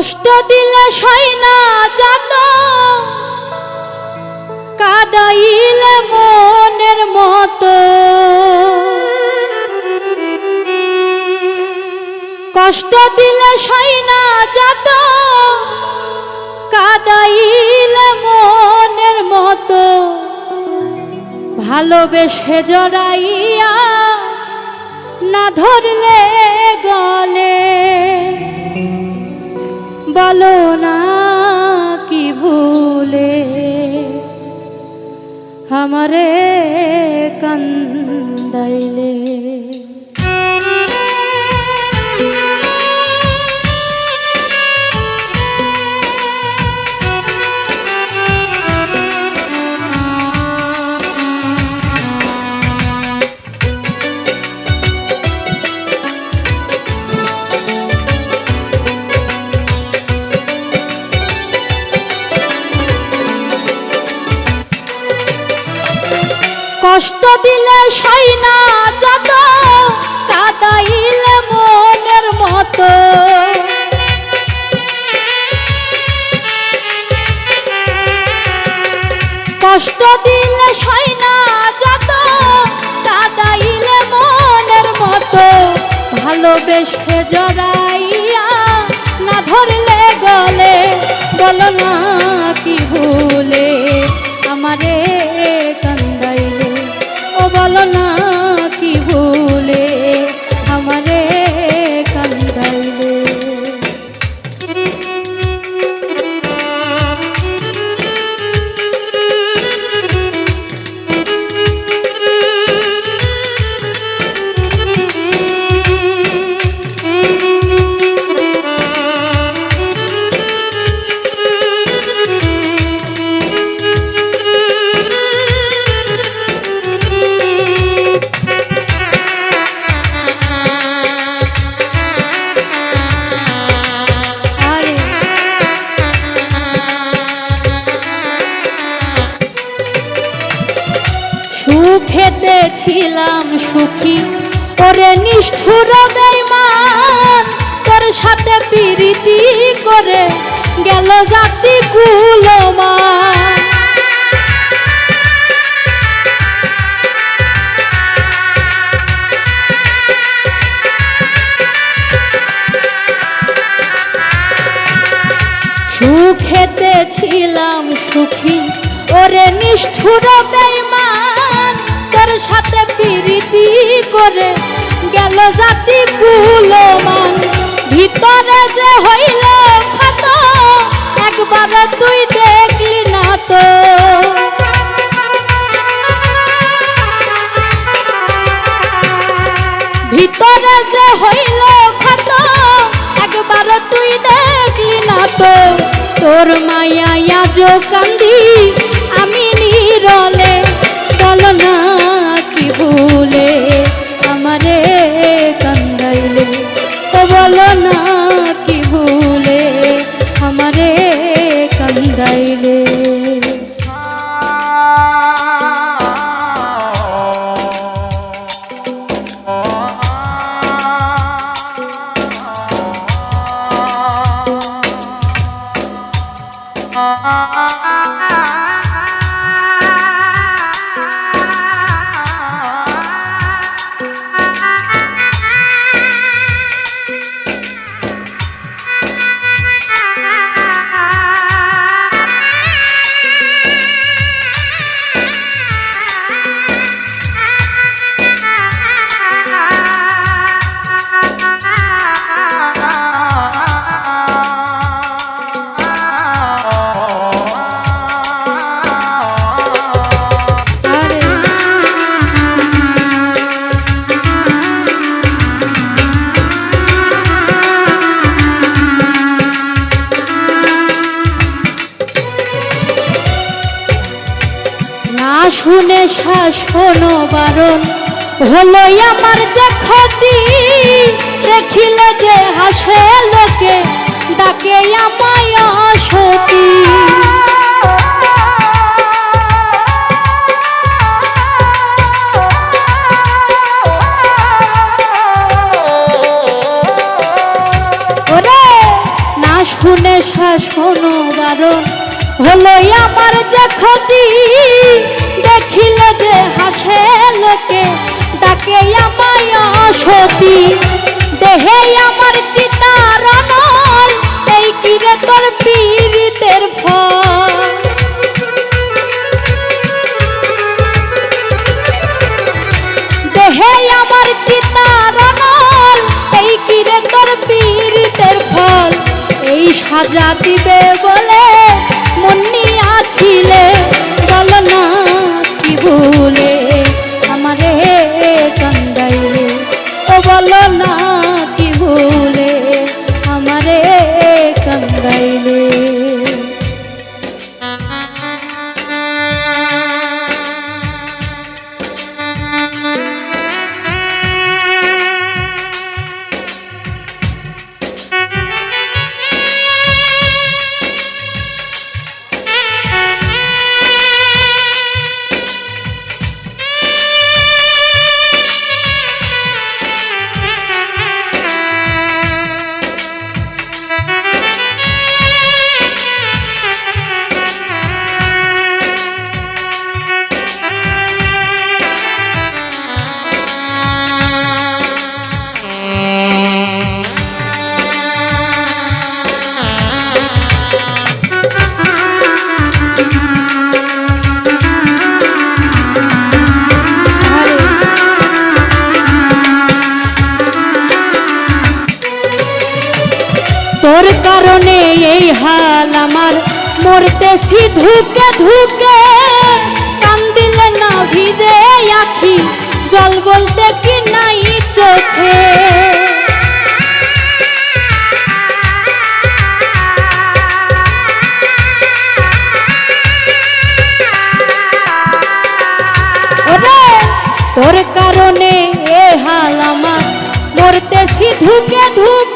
কষ্ট দিলে সই না যত কাদাইলে মনের মতো। কষ্ট দিলে সই না যত কাদাইলে মনের মতো। ভালোবেসে জড়াইয়া না ধরলে বলো না কি ভুলে? আমারে কান্দাইলে। কষ্ট দিলে সই না যত কাদাইলে মনের মতো। কষ্ট দিলে সই না যত কাদাইলে মনের মতো। ভালোবেসে জড়াইয়া সুখী ওরে নিষ্ঠুর বেইমান, তোর সাথে প্রীতি করে গেল জাতি কুলমান। সুখেতে ছিলাম সুখী, ওরে নিষ্ঠুর বেইমান। তোর সাথে প্রীতি করে গেল জাতি কুলমান। ভিতরে যে হইল ক্ষত, একবার তুই দেখলি না তো। ভিতরে যে হইল ক্ষত, একবার তুই দেখলি না তো। তোর মায়া আজ কান্দি কান্দাইলে শুনে শাসন বারণ। হলো আমার যে ক্ষতি, দেখিলে যে হাসে লোকে, ডাকে আমায় সতী হলো আমার যে ক্ষতি দেখিলে যে হাসে লোকে, ডাকে আমায় সতী দেহে আমার চিতার এই কিরে তোর পীড়িতের ফল দেহে আমার চিতার এই কিরে তোর পীড়িতের ফল এই সাজা দিবে বলে মন্নি তোর কারণে এই হাল আমার। মরতেছি ধুকে ধুকে কান দিলে না ভিজে আখি। জল বলতে কি নাই চোখে। তোর কারণে এ হাল আমার। মরতেছি ধুকে ধুকে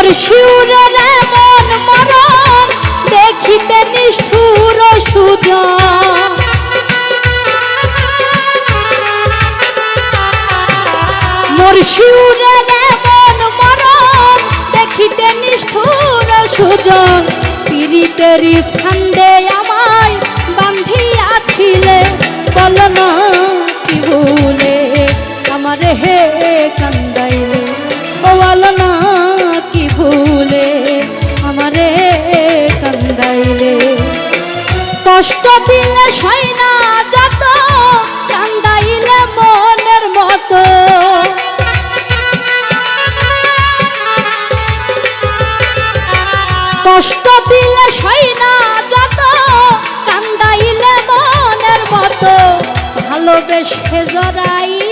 মোর শিউরের মন মরণ দেখিতে নিষ্ঠুর সুজন। মোর শিউরের মন মরণ দেখিতে নিষ্ঠুর সুজন। পীড়িতেরই কষ্ট দিলে সয় না যত, কান্দাইলে মনের মতো। কষ্ট দিলে সই না যত, কান্দাইলে মনের মতো। ভালোবেসে জড়াই